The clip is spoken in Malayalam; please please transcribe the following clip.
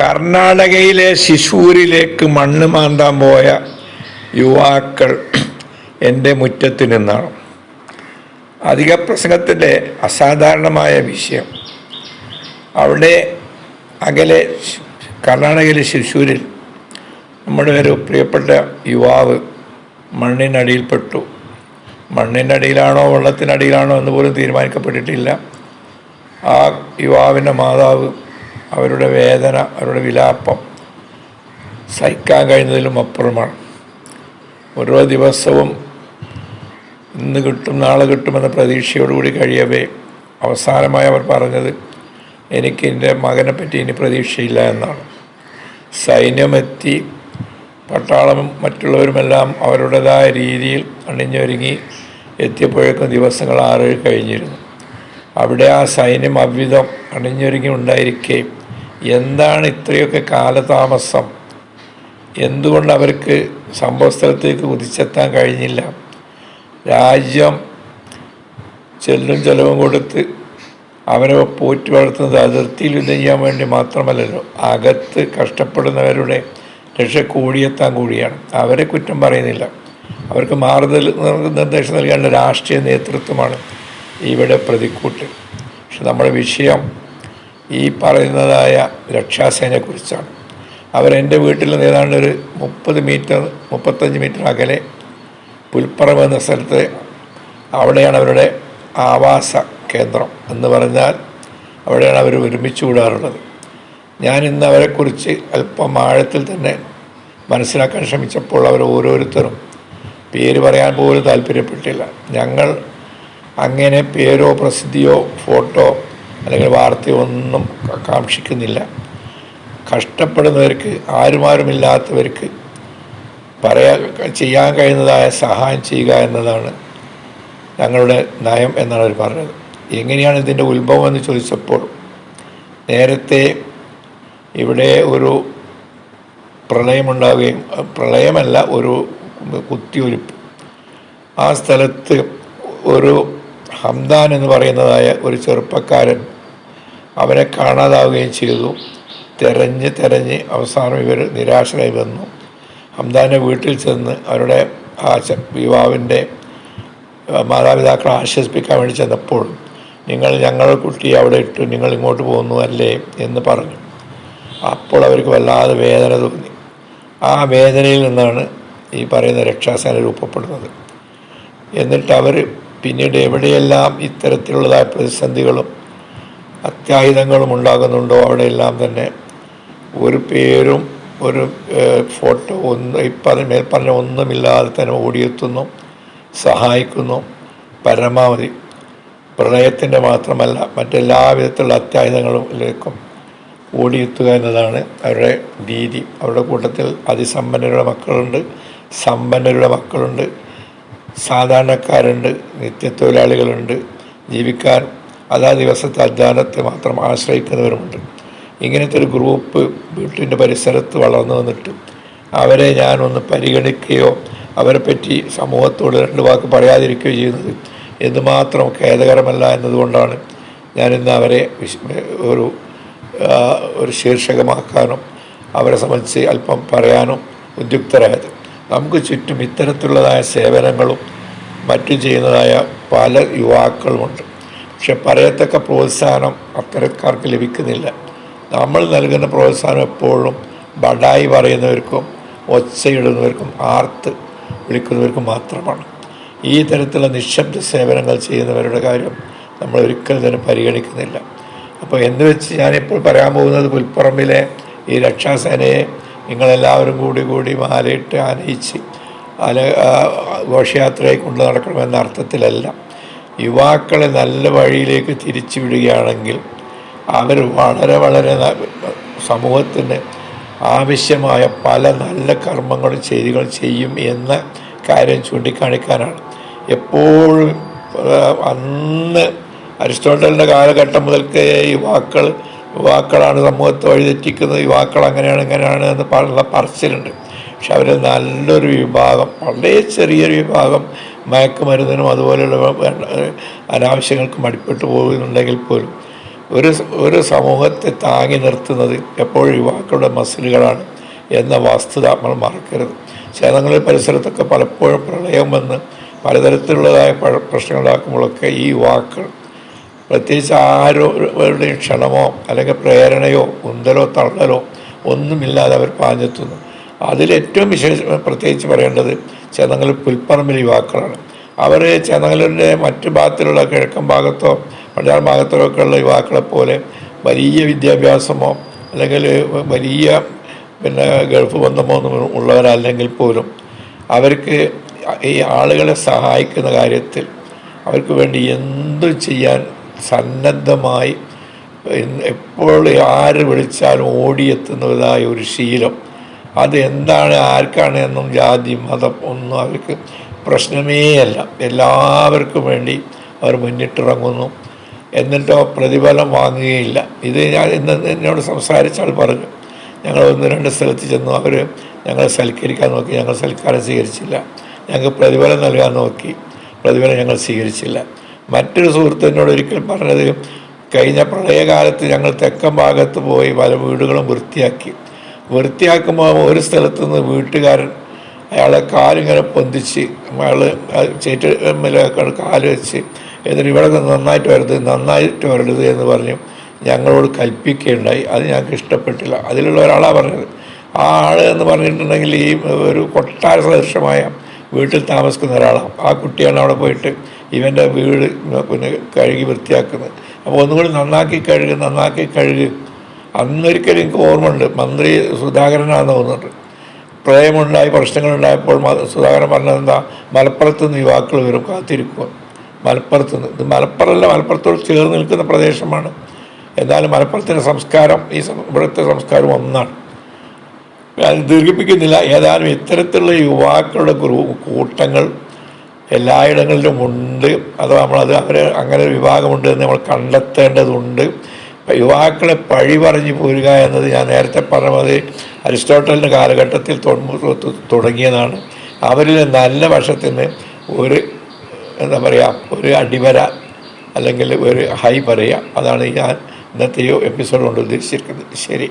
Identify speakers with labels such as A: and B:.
A: കർണാടകയിലെ ശിശൂരിലേക്ക് മണ്ണ് മാന്താൻ പോയ യുവാക്കൾ എന്റെ മുറ്റത്ത് നിന്നാണ്. അധിക പ്രസംഗത്തിന്റെ അസാധാരണമായ വിഷയം. അവിടെ അകലെ കർണാടകയിലെ ശിശൂരിൽ നമ്മുടെ ഒരു പ്രിയപ്പെട്ട യുവാവ് മണ്ണിനടിയിൽപ്പെട്ടു. മണ്ണിനടിയിലാണോ വെള്ളത്തിനടിയിലാണോ എന്ന് പോലും തീരുമാനിക്കപ്പെട്ടിട്ടില്ല. ആ യുവാവിന്റെ മാതാവ് അവരുടെ വേദന അവരുടെ വിലാപം സഹിക്കാൻ കഴിയുന്നതിലും അപ്പുറമാണ്. ഓരോ ദിവസവും ഇന്ന് കിട്ടും നാളെ കിട്ടുമെന്ന പ്രതീക്ഷയോടുകൂടി കഴിയവേ. അവസാനമായി അവർ പറഞ്ഞത് എനിക്ക് എന്റെ മകനെ പറ്റി ഇനി പ്രതീക്ഷയില്ല എന്നാണ്. സൈന്യമെത്തി പട്ടാളവും മറ്റുള്ളവരുമെല്ലാം അവരുടേതായ രീതിയിൽ അണിഞ്ഞൊരുങ്ങി എത്തിയപ്പോഴേക്കും ദിവസങ്ങൾ ആറ് കഴിഞ്ഞിരുന്നു. അവിടെ ആ സൈന്യം അവിധം അണിഞ്ഞൊരുങ്ങി ഉണ്ടായിരിക്കെ എന്താണ് ഇത്രയൊക്കെ കാലതാമസം? എന്തുകൊണ്ട് അവർക്ക് സംഭവസ്ഥലത്തേക്ക് കുതിച്ചെത്താൻ കഴിഞ്ഞില്ല? രാജ്യം ചെല്ലും ചെലവും കൊടുത്ത് അവരെ പോറ്റി വളർത്തുന്നത് അതിർത്തിയിൽ യുദ്ധം ചെയ്യാൻ വേണ്ടി മാത്രമല്ലല്ലോ. അകത്ത് കഷ്ടപ്പെടുന്നവരുടെ രക്ഷ കൂടിയെത്താൻ കൂടിയാണ്. അവരെ കുറ്റം പറയുന്നില്ല. അവർക്ക് മാറുതൽ നിർദ്ദേശം നൽകേണ്ട രാഷ്ട്രീയ നേതൃത്വമാണ് ഇവിടെ പ്രതിക്കൂട്ട്. പക്ഷെ നമ്മുടെ വിഷയം ഈ പറയുന്നതായ രക്ഷാസേനയെക്കുറിച്ചാണ് അവരെന്റെ വീട്ടിൽ നിന്ന് ഏതാണ്ട് ഒരു മുപ്പത് മീറ്റർ മുപ്പത്തഞ്ച് മീറ്റർ അകലെ പുൽപ്പറമ്പ് എന്ന സ്ഥലത്ത് അവിടെയാണ് അവരുടെ ആവാസ കേന്ദ്രം എന്ന് പറഞ്ഞാൽ അവിടെയാണ് അവർ ഒരുമിച്ച് കൂടാറുള്ളത്. ഞാൻ ഇന്ന് അവരെക്കുറിച്ച് അല്പം ആഴത്തിൽ തന്നെ മനസ്സിലാക്കാൻ ശ്രമിച്ചപ്പോൾ അവർ ഓരോരുത്തരും പേര് പറയാൻ പോലും താല്പര്യപ്പെട്ടില്ല. ഞങ്ങൾ അങ്ങനെ പേരോ പ്രസിദ്ധിയോ ഫോട്ടോ അല്ലെങ്കിൽ വാർത്തയൊന്നും ആകാംക്ഷിക്കുന്നില്ല കാക്ഷിക്കുന്നില്ല കഷ്ടപ്പെടുന്നവർക്ക് ആരുമാരുമില്ലാത്തവർക്ക് പറയാ ചെയ്യാൻ കഴിയുന്നതായ സഹായം ചെയ്യുക എന്നതാണ് ഞങ്ങളുടെ നയം എന്നാണ് അവർ പറഞ്ഞത്. എങ്ങനെയാണ് ഇതിന്റെ ഉത്ഭവം എന്ന് ചോദിച്ചപ്പോൾ നേരത്തെ ഇവിടെ ഒരു പ്രളയമുണ്ടാവുകയും പ്രളയമല്ല ഒരു കുത്തിയൊലിപ്പ് ആ സ്ഥലത്ത് ഒരു ഹംദാൻ എന്ന് പറയുന്നതായ ഒരു ചെറുപ്പക്കാരൻ അവനെ കാണാതാവുകയും ചെയ്തു. തെരഞ്ഞ് തെരഞ്ഞ് അവസാനം ഇവർ നിരാശരായി വന്നു. ഹംദാന്റെ വീട്ടിൽ ചെന്ന് അവരുടെ ആ ച- യുവാവിന്റെ മാതാപിതാക്കളെ ആശ്വസിപ്പിക്കാൻ വേണ്ടി ചെന്നപ്പോൾ നിങ്ങൾ ഞങ്ങളുടെ കുട്ടി അവിടെ ഇട്ടു നിങ്ങൾ ഇങ്ങോട്ട് പോകുന്നു അല്ലേ? എന്ന് പറഞ്ഞു. അപ്പോൾ അവർക്ക് വല്ലാതെ വേദന തോന്നി. ആ വേദനയിൽ നിന്നാണ് ഈ പറയുന്ന രക്ഷാസേന രൂപപ്പെടുന്നത്. എന്നിട്ട് അവർ പിന്നീട് എവിടെയെല്ലാം ഇത്തരത്തിലുള്ളതായ പ്രതിസന്ധികളും അത്യാഹിതങ്ങളും ഉണ്ടാകുന്നുണ്ടോ അവിടെയെല്ലാം തന്നെ ഒരു പേരും ഒരു ഫോട്ടോ ഒന്ന് ഇപ്പം മേൽപ്പറഞ്ഞ ഒന്നുമില്ലാതെ തന്നെ ഓടിയെത്തുന്നു സഹായിക്കുന്നു പരമാവധി. പ്രളയത്തിന്റെ മാത്രമല്ല മറ്റെല്ലാ വിധത്തിലുള്ള അത്യാഹിതങ്ങളിലേക്കും ഓടിയെത്തുക എന്നതാണ് അവരുടെ രീതി. അവരുടെ കൂട്ടത്തിൽ അതിസമ്പന്നരുടെ മക്കളുണ്ട് സമ്പന്നരുടെ മക്കളുണ്ട് സാധാരണക്കാരുണ്ട് നിത്യത്തൊഴിലാളികളുണ്ട് ജീവിക്കാൻ അതാ ദിവസത്തെ അധ്വാനത്തെ മാത്രം ആശ്രയിക്കുന്നവരുമുണ്ട്. ഇങ്ങനത്തെ ഒരു ഗ്രൂപ്പ് വീട്ടിന്റെ പരിസരത്ത് വളർന്നു വന്നിട്ട് അവരെ ഞാനൊന്ന് പരിഗണിക്കുകയോ അവരെ പറ്റി സമൂഹത്തോട് രണ്ട് വാക്ക് പറയാതിരിക്കുകയോ ചെയ്യുന്നത് എന്തുമാത്രം ഖേദകരമല്ല എന്നതുകൊണ്ടാണ് ഞാനിന്ന് അവരെ ഒരു ഒരു ശീർഷകമാക്കാനും അവരെ സംബന്ധിച്ച് അല്പം പറയാനും ഉദ്യുക്തരായത്. നമുക്ക് ചുറ്റും ഇത്തരത്തിലുള്ളതായ സേവനങ്ങളും മറ്റും ചെയ്യുന്നതായ പല യുവാക്കളുമുണ്ട്. പക്ഷെ പറയത്തക്ക പ്രോത്സാഹനം അത്തരക്കാർക്ക് ലഭിക്കുന്നില്ല. നമ്മൾ നൽകുന്ന പ്രോത്സാഹനം എപ്പോഴും ബഡായി പറയുന്നവർക്കും ഒച്ചയിടുന്നവർക്കും ആർത്ത് വിളിക്കുന്നവർക്കും മാത്രമാണ്. ഈ തരത്തിലുള്ള നിശബ്ദ സേവനങ്ങൾ ചെയ്യുന്നവരുടെ കാര്യം നമ്മൾ ഒരിക്കലും തന്നെ പരിഗണിക്കുന്നില്ല. അപ്പോൾ എന്ന് വെച്ച് ഞാനിപ്പോൾ പറയാൻ പോകുന്നത് പുൽപ്പറമ്പിലെ ഈ രക്ഷാസേനയെ നിങ്ങളെല്ലാവരും കൂടി കൂടി മാലയിട്ട് ആനയിച്ച് അല ഘോഷയാത്രയെ കൊണ്ടു നടക്കണമെന്ന അർത്ഥത്തിലല്ല. യുവാക്കളെ നല്ല വഴിയിലേക്ക് തിരിച്ചു വിടുകയാണെങ്കിൽ അവർ വളരെ വളരെ സമൂഹത്തിന് ആവശ്യമായ പല നല്ല കർമ്മങ്ങളും ചെയ്തുകൾ ചെയ്യും എന്ന കാര്യം ചൂണ്ടിക്കാണിക്കാനാണ്. എപ്പോഴും അന്ന് അരിസ്റ്റോട്ടലിന്റെ കാലഘട്ടം മുതൽക്കേ യുവാക്കൾ യുവാക്കളാണ് സമൂഹത്തെ വഴിതെറ്റിക്കുന്നത് യുവാക്കൾ അങ്ങനെയാണ് ഇങ്ങനെയാണ് എന്ന് പറഞ്ഞ പറച്ചിലുണ്ട്. പക്ഷെ അവർ നല്ലൊരു വിഭാഗം വളരെ ചെറിയൊരു വിഭാഗം മയക്കുമരുന്നിനും അതുപോലെയുള്ള അനാവശ്യങ്ങൾക്കും അടിപ്പെട്ടു പോകുന്നുണ്ടെങ്കിൽ പോലും ഒരു ഒരു സമൂഹത്തെ താങ്ങി നിർത്തുന്നത് എപ്പോഴും യുവാക്കളുടെ മസിലുകളാണ് എന്ന വസ്തുത നമ്മൾ മറക്കരുത്. ക്ഷേത്രങ്ങളിൽ പരിസരത്തൊക്കെ പലപ്പോഴും പ്രളയം വന്ന് പലതരത്തിലുള്ളതായ പ്രശ്നങ്ങളുണ്ടാക്കുമ്പോഴൊക്കെ ഈ യുവാക്കൾ പ്രത്യേകിച്ച് ആരോരുടെയും ക്ഷണമോ അല്ലെങ്കിൽ പ്രേരണയോ ഉന്തലോ തള്ളലോ ഒന്നുമില്ലാതെ അവർ പാഞ്ഞെത്തുന്നു. അതിലേറ്റവും വിശേഷ പ്രത്യേകിച്ച് പറയേണ്ടത് ചേന്നങ്ങളിൽ പുൽപ്പറമ്പിൽ യുവാക്കളാണ്. അവർ ചേന്നങ്ങലിന്റെ മറ്റു ഭാഗത്തിലുള്ള കിഴക്കൻ ഭാഗത്തോ പടിഞ്ഞാറ് ഭാഗത്തോ ഒക്കെ ഉള്ള യുവാക്കളെ പോലെ വലിയ വിദ്യാഭ്യാസമോ അല്ലെങ്കിൽ വലിയ പിന്നെ ഗൾഫ് ബന്ധമോ ഒന്നും ഉള്ളവരല്ലെങ്കിൽ പോലും അവർക്ക് ഈ ആളുകളെ സഹായിക്കുന്ന കാര്യത്തിൽ അവർക്ക് വേണ്ടി എന്തു ചെയ്യാൻ സന്നദ്ധമായി എപ്പോൾ ആര് വിളിച്ചാലും ഓടിയെത്തുന്നതായ ഒരു ശീലം അത് എന്താണ് ആർക്കാണ് എന്നും ജാതി മതം ഒന്നും അവർക്ക് പ്രശ്നമേ അല്ല. എല്ലാവർക്കും വേണ്ടി അവർ മുന്നിട്ടിറങ്ങുന്നു. എന്നിട്ടോ പ്രതിഫലം വാങ്ങുകയില്ല. ഇത് ഞാൻ ഇന്ന് എന്നോട് സംസാരിച്ചാൽ പറഞ്ഞു ഞങ്ങൾ ഒന്ന് രണ്ട് സ്ഥലത്ത് ചെന്നു. അവർ ഞങ്ങളെ സൽക്കരിക്കാൻ നോക്കി. ഞങ്ങൾ സൽക്കാരം സ്വീകരിച്ചില്ല. ഞങ്ങൾക്ക് പ്രതിഫലം നൽകാൻ നോക്കി. പ്രതിഫലം ഞങ്ങൾ സ്വീകരിച്ചില്ല. മറ്റൊരു സുഹൃത്ത് എന്നോട് ഒരിക്കൽ പറഞ്ഞത് കഴിഞ്ഞ പ്രളയകാലത്ത് ഞങ്ങൾ തെക്കൻ ഭാഗത്ത് പോയി പല വീടുകളും വൃത്തിയാക്കി. വൃത്തിയാക്കുമ്പോൾ ഒരു സ്ഥലത്ത് നിന്ന് വീട്ടുകാരൻ അയാളെ കാലിങ്ങനെ പൊന്തിച്ച് അയാൾ ചേറ്റ് കാൽ വെച്ച് എന്നിട്ട് ഇവിടെ നിന്ന് നന്നായിട്ട് വരരുത് നന്നായിട്ട് വരരുത് എന്ന് പറഞ്ഞു ഞങ്ങളോട് കൽപ്പിക്കുകയുണ്ടായി. അത് ഞങ്ങൾക്ക് ഇഷ്ടപ്പെട്ടില്ല. അതിലുള്ള ഒരാളാണ് പറഞ്ഞത്. ആ ആൾ എന്ന് പറഞ്ഞിട്ടുണ്ടെങ്കിൽ ഈ ഒരു കൊട്ടാര സദൃശമായ വീട്ടിൽ താമസിക്കുന്ന ഒരാളാണ് ആ കുട്ടിയാണ് അവിടെ പോയിട്ട് ഇവന്റെ വീട് പിന്നെ കഴുകി വൃത്തിയാക്കുന്നത്. അപ്പോൾ ഒന്നുകൂടി നന്നാക്കി കഴുകി നന്നാക്കി കഴുകി അന്നൊരിക്കലും എനിക്ക് ഓർമ്മയുണ്ട്. മന്ത്രി സുധാകരനാണെന്ന് തോന്നുന്നുണ്ട്. പ്രളയമുണ്ടായി പ്രശ്നങ്ങളുണ്ടായപ്പോൾ സുധാകരൻ പറഞ്ഞത് എന്താ? മലപ്പുറത്ത് നിന്ന് യുവാക്കൾ വരും കാത്തിരിക്കുക. മലപ്പുറത്ത് നിന്ന്. ഇത് മലപ്പുറമല്ല മലപ്പുറത്തോട് ചേർന്ന് നിൽക്കുന്ന പ്രദേശമാണ്. എന്നാലും മലപ്പുറത്തിന്റെ സംസ്കാരം ഈ ഇവിടുത്തെ സംസ്കാരം ഒന്നാണ്. അത് ദീർഘിപ്പിക്കുന്നില്ല. ഏതായാലും ഇത്തരത്തിലുള്ള യുവാക്കളുടെ ഗ്രൂ കൂട്ടങ്ങൾ എല്ലായിടങ്ങളിലും ഉണ്ട്. അഥവാ നമ്മളത് അവർ അങ്ങനെ ഒരു വിഭാഗമുണ്ട് എന്ന് നമ്മൾ കണ്ടെത്തേണ്ടതുണ്ട്. യുവാക്കളെ പഴി പറഞ്ഞു പോരുക എന്നത് ഞാൻ നേരത്തെ പറഞ്ഞത് അരിസ്റ്റോട്ടലിന്റെ കാലഘട്ടത്തിൽ തുടങ്ങിയതാണ്. അവരിൽ നല്ല വശത്തിന് ഒരു എന്താ പറയുക ഒരു അടിവര അല്ലെങ്കിൽ ഒരു ഹൈ പറയുക അതാണ് ഞാൻ ഇന്നത്തെ എപ്പിസോഡ് കൊണ്ട് ഉദ്ദേശിച്ചിരിക്കുന്നത്. ശരി.